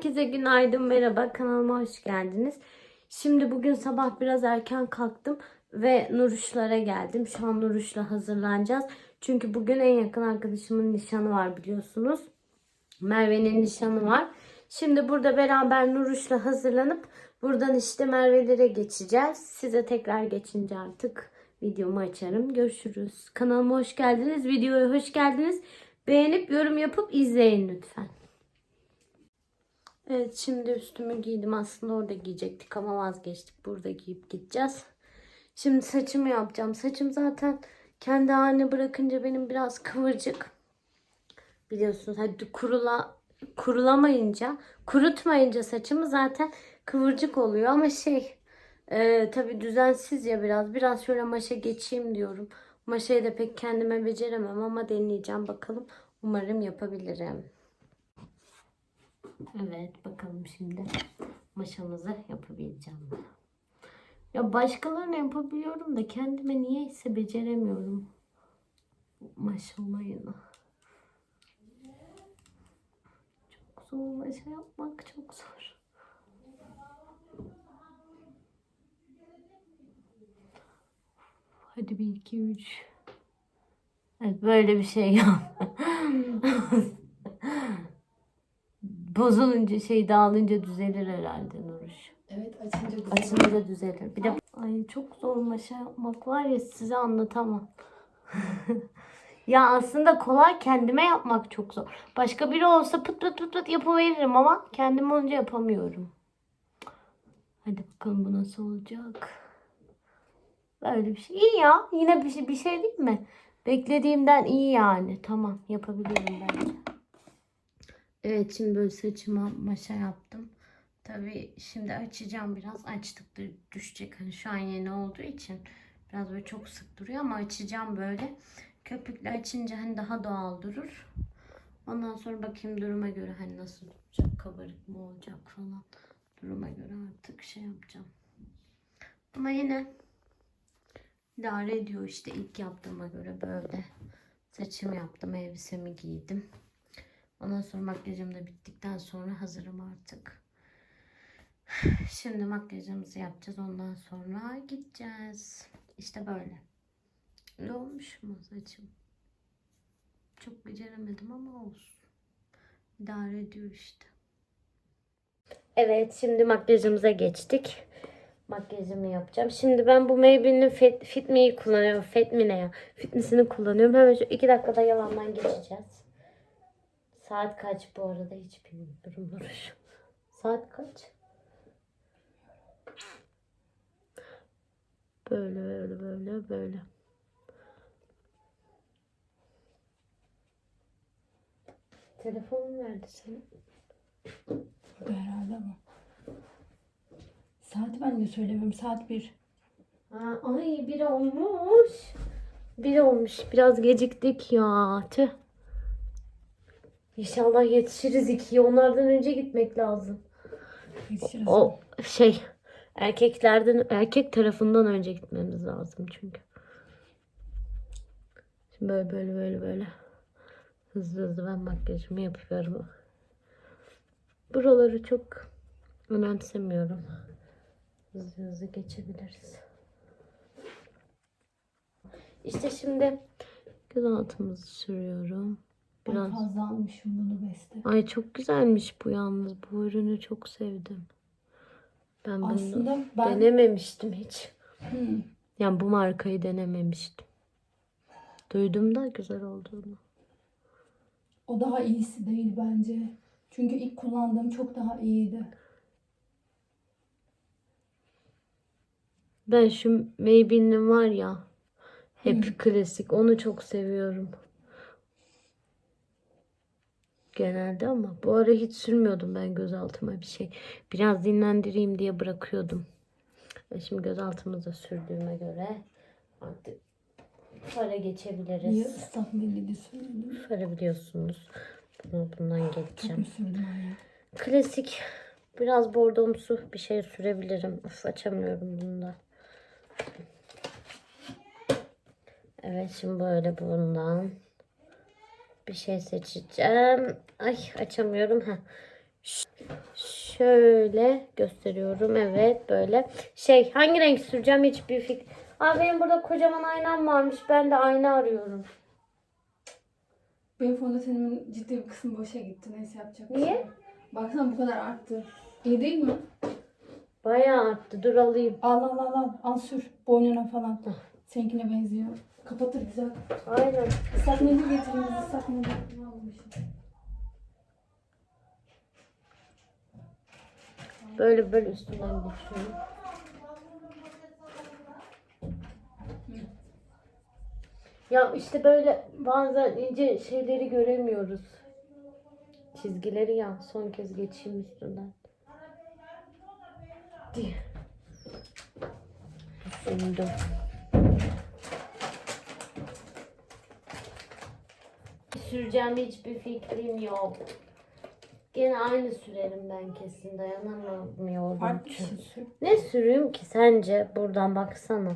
Herkese günaydın, merhaba. Kanalıma hoş geldiniz. Şimdi bugün sabah biraz erken kalktım ve Nuruşlara geldim. Şu an Nuruş'la hazırlanacağız. Çünkü bugün en yakın arkadaşımın nişanı var biliyorsunuz. Merve'nin nişanı var. Şimdi burada beraber Nuruş'la hazırlanıp buradan işte Merve'lere geçeceğiz. Size tekrar geçince artık videomu açarım. Görüşürüz. Kanalıma hoş geldiniz. Videoya hoş geldiniz. Beğenip yorum yapıp izleyin lütfen. Evet şimdi üstümü giydim. Aslında orada giyecektik ama vazgeçtik. Burada giyip gideceğiz. Şimdi saçımı yapacağım. Saçım zaten kendi haline bırakınca benim biraz kıvırcık. Biliyorsunuz hadi kurula kurulamayınca, kurutmayınca saçımı zaten kıvırcık oluyor ama şey e, tabii düzensiz ya biraz. Biraz şöyle maşa geçeyim diyorum. Maşayı da pek kendime beceremem ama deneyeceğim bakalım. Umarım yapabilirim. Evet bakalım şimdi maşamızı yapabileceğim. mi? Ya başkalarına yapabiliyorum da kendime niyeyse beceremiyorum. Maşa olayını. Çok zor maşa yapmak çok zor. Hadi bir iki üç. Evet böyle bir şey yap. Bozulunca şey dağılınca düzelir herhalde Nuruş. Evet açınca güzel. Açınca da düzelir. Bir de ay çok zor maşa yapmak var ya size anlatamam. ya aslında kolay kendime yapmak çok zor. Başka biri olsa pıt pıt pıt pıt yapıveririm ama kendim olunca yapamıyorum. Hadi bakalım bu nasıl olacak. Böyle bir şey. İyi ya. Yine bir şey, bir şey değil mi? Beklediğimden iyi yani. Tamam yapabilirim bence. Evet şimdi böyle saçıma maşa yaptım. Tabii şimdi açacağım biraz. Açtıkça düşecek. Hani şu an yeni olduğu için biraz böyle çok sık duruyor ama açacağım böyle. Köpükle açınca hani daha doğal durur. Ondan sonra bakayım duruma göre hani nasıl duracak, kabarık mı olacak falan. Duruma göre artık şey yapacağım. Ama yine idare ediyor işte ilk yaptığıma göre böyle. Saçımı yaptım, elbisemi giydim. Ondan sonra makyajım da bittikten sonra hazırım artık. Şimdi makyajımızı yapacağız. Ondan sonra gideceğiz. İşte böyle. Ne olmuş mu saçım? Çok beceremedim ama olsun. İdare ediyor işte. Evet şimdi makyajımıza geçtik. Makyajımı yapacağım. Şimdi ben bu Maybelline'in Fit, Fit Me'yi kullanıyorum. Fit Me ne ya? Fitness'ini kullanıyorum. Hemen şu iki dakikada yalandan geçeceğiz. Saat kaç bu arada hiç bilmiyorum. Duruş. Saat kaç? Böyle böyle böyle böyle. Telefonun nerede senin? Burada herhalde ama. Saat ben de söylemiyorum. Saat bir. Ha, ay biri olmuş. Biri olmuş. Biraz geciktik ya. Tüh. İnşallah yetişiriz ikiye. Onlardan önce gitmek lazım. Yetişiriz. O şey erkeklerden erkek tarafından önce gitmemiz lazım çünkü. Şimdi böyle böyle böyle böyle hızlı hızlı ben makyajımı yapıyorum. Buraları çok önemsemiyorum. Hızlı hızlı geçebiliriz. İşte şimdi göz altımızı sürüyorum. Biraz. fazla almışım bunu beste. Ay çok güzelmiş bu yalnız. Bu ürünü çok sevdim. Ben bunu Aslında ben denememiştim hiç. Hmm. Yani bu markayı denememiştim. Duydum da güzel olduğunu. o daha iyisi değil bence. Çünkü ilk kullandığım çok daha iyiydi. Ben şu Maybelline'in var ya hep klasik onu çok seviyorum. Genelde ama bu ara hiç sürmüyordum ben gözaltıma bir şey. Biraz dinlendireyim diye bırakıyordum. Ve şimdi gözaltımıza sürdüğüme göre artık para geçebiliriz. Niye ıslak mendili sürdüm? Para biliyorsunuz. Bunu, bundan geçeceğim. Klasik biraz bordomsu bir şey sürebilirim. Uf açamıyorum bunu da. Evet şimdi böyle bundan bir şey seçeceğim. Ay açamıyorum. ha. Şöyle gösteriyorum. Evet böyle. Şey hangi renk süreceğim hiçbir fikrim. Aa benim burada kocaman aynam varmış. Ben de ayna arıyorum. Benim fondötenimin ciddi bir kısmı boşa gitti. Neyse yapacak bir şey Niye? yok. Baksana bu kadar arttı. İyi değil mi? Bayağı arttı. Dur alayım. Al al al al. Al sür. Boynuna falan. Seninkine benziyor. Kapatır güzel. Aynen. Islak mendil getireyim. biz Islak mendil almamışım. Böyle böyle üstünden geçiyorum. Ya işte böyle bazen ince şeyleri göremiyoruz. Çizgileri ya son kez geçeyim üstünden. Diye. Düşündüm. Süreceğim hiçbir fikrim yok. Gene aynı sürerim ben kesin dayanamıyorum. Farklı bir çünkü. şey sür. Ne süreyim ki sence? Buradan baksana.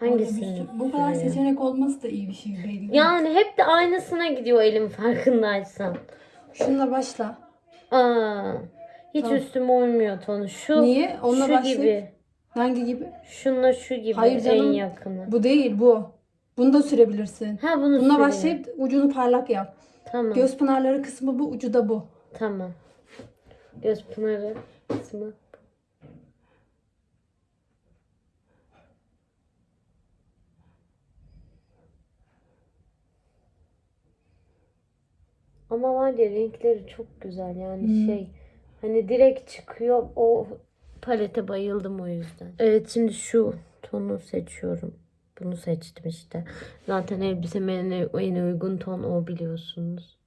Hangisini? Bu kadar seçenek olması da iyi bir şey belli. Yani hep de aynısına gidiyor elim farkındaysan. Şununla başla. Aa, hiç Tamam. üstüme uymuyor tonu. Şu, Niye? Onunla şu başlayıp- gibi. Hangi gibi? Şunla şu gibi Hayır en canım. yakını. Bu değil bu. Bunu da sürebilirsin. Ha bunu Bununla süreyim. başlayıp ucunu parlak yap. Tamam. Göz pınarları kısmı bu, ucu da bu. Tamam. Göz pınarı kısmı. Ama var ya renkleri çok güzel yani Hmm. şey hani direkt çıkıyor o palete bayıldım o yüzden. Evet şimdi şu tonu seçiyorum. Bunu seçtim işte. Zaten elbiseme en, en uygun ton o biliyorsunuz.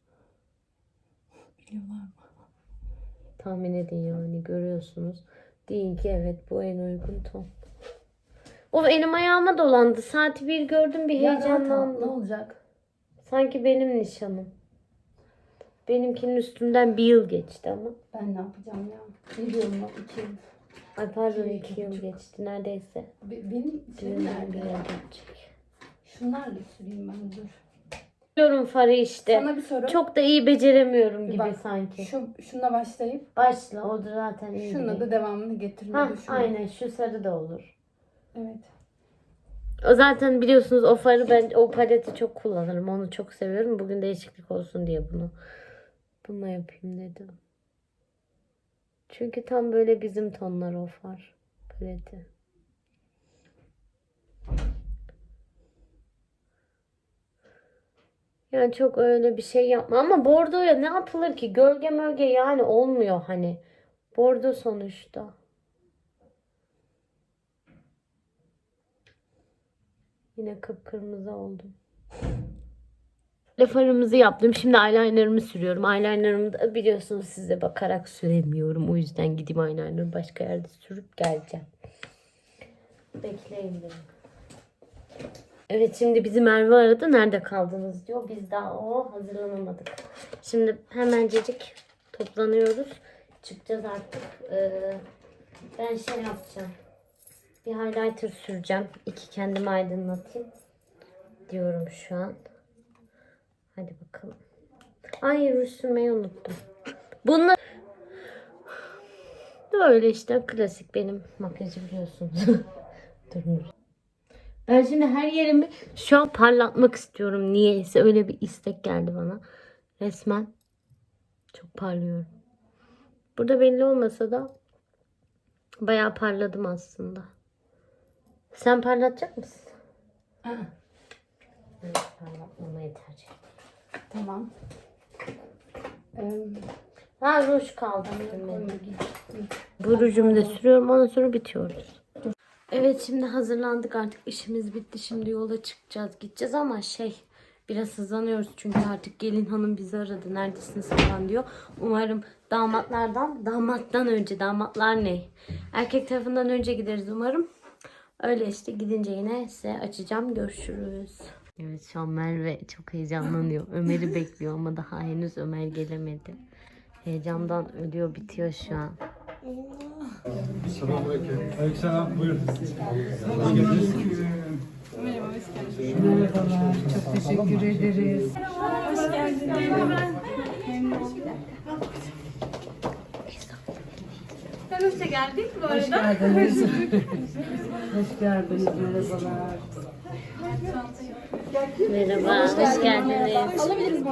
Biliyorlar mı? Tahmin edin yani görüyorsunuz. Deyin ki evet bu en uygun ton. O elim ayağıma dolandı. Saati bir gördüm bir Ya ol, Ne heyecanlandım. olacak? Sanki benim nişanım. Benimkinin üstünden bir yıl geçti ama. Ben ne yapacağım ya? Bir yıl mı? İki yıl. Ay pardon İki, iki yıl buçuk. geçti neredeyse. Be- benim Düğünden bir nerede? yıl geçecek. Şunlarla süreyim ben dur. Biliyorum farı işte. Sana bir soru. Çok da iyi beceremiyorum Bir gibi bak, sanki. Şu, şununla başlayıp Başla o da zaten iyi. şununla da devamını getirme. Ha, Şunu. aynen şu sarı da olur. Evet. O zaten biliyorsunuz o farı ben o paleti çok kullanırım. Onu çok seviyorum. Bugün değişiklik olsun diye bunu bununla yapayım dedim. Çünkü tam böyle bizim tonlar o far paleti. Yani çok öyle bir şey yapma ama bordoya ne yapılır ki? Gölge mölge yani olmuyor hani. Bordo sonuçta. Yine kıpkırmızı oldum. Farımızı yaptım. Şimdi eyelinerımı sürüyorum. Eyelinerımı da biliyorsunuz size bakarak süremiyorum. O yüzden gideyim eyelinerımı başka yerde sürüp geleceğim. Bekleyin. Evet şimdi bizi Merve aradı. Nerede kaldınız diyor. Biz daha o hazırlanamadık. Şimdi hemencecik toplanıyoruz. Çıkacağız artık. Ee, ben şey yapacağım. Bir highlighter süreceğim. İki kendimi aydınlatayım. Diyorum şu an. Hadi bakalım. Ay ruj sürmeyi unuttum. Bunlar böyle işte klasik benim makyajı biliyorsunuz. Dur. Ben şimdi her yerimi şu an parlatmak istiyorum. Niyeyse öyle bir istek geldi bana. Resmen çok parlıyorum. Burada belli olmasa da bayağı parladım aslında. Sen parlatacak mısın? Aa, Evet, parlatmamayı tercih. Tamam. Ee, Ha ruj kaldı. Bu rujumu da sürüyorum ondan sonra bitiyoruz. Evet şimdi hazırlandık artık işimiz bitti. Şimdi yola çıkacağız gideceğiz ama şey biraz hızlanıyoruz çünkü artık gelin hanım bizi aradı neredesiniz falan diyor. Umarım damatlardan damattan önce damatlar ne? Erkek tarafından önce gideriz umarım. Öyle işte gidince yine size açacağım görüşürüz. Evet şu an Merve çok heyecanlanıyor. Ömer'i bekliyor ama daha henüz Ömer gelemedi. Heyecandan ölüyor bitiyor şu an. Selamünaleyküm. Aleykümselam. Buyurun. Hoş geldiniz. Çok teşekkür ederiz. Hoşça geldik bu Hoş arada. geldiniz. Hoş geldiniz. Merhabalar. Merhaba, hoş geldiniz. Alabiliriz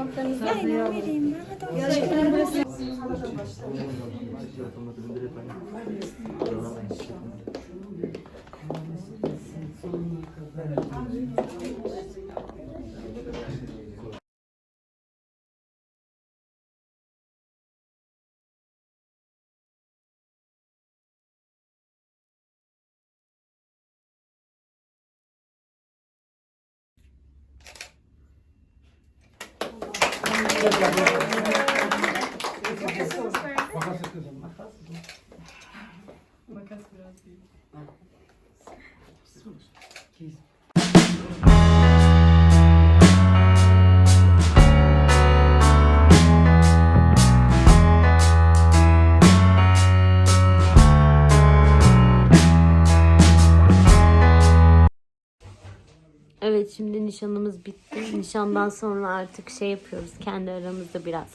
Evet şimdi nişanımız bitti. Nişandan sonra artık şey yapıyoruz. Kendi aramızda biraz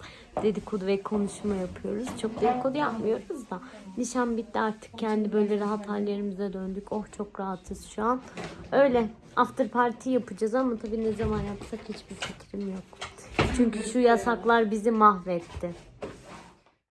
dedikodu ve konuşma yapıyoruz. Çok dedikodu yapmıyoruz da. Nişan bitti artık kendi böyle rahat hallerimize döndük. Oh çok rahatız şu an. Öyle after party yapacağız ama tabii ne zaman yapsak hiçbir fikrim yok. Çünkü şu yasaklar bizi mahvetti.